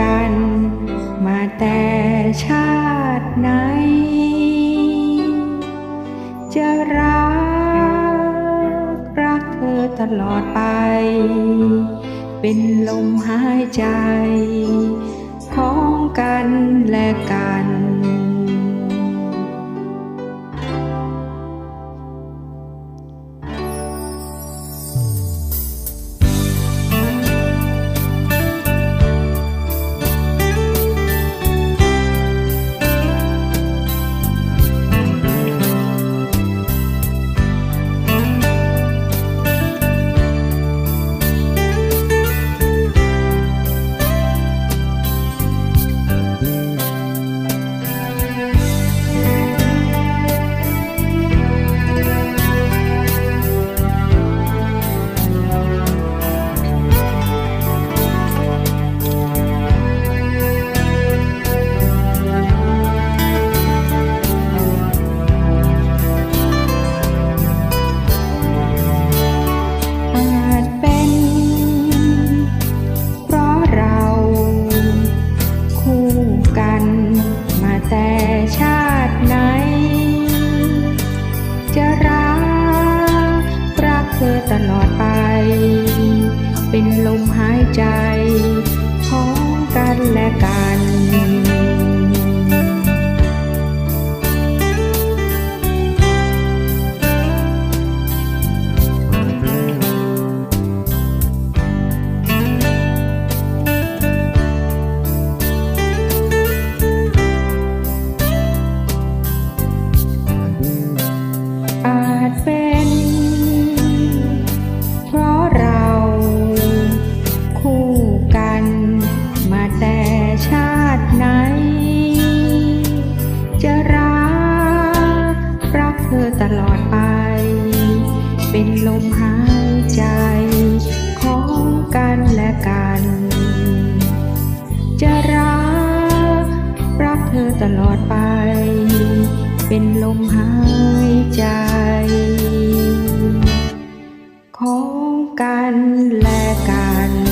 กัน มาแต่ชาติไหน จะรัก รักเธอตลอดไป เป็นลมหายใจ ของกันและกัน อาจเป็น เพราะเราคู่กันมาแต่ชาติไหน จะรักรักเธอตลอดไป เป็นลมหายใจของกันและกัน จะรักรักเธอตลอดไป ของกันและกัน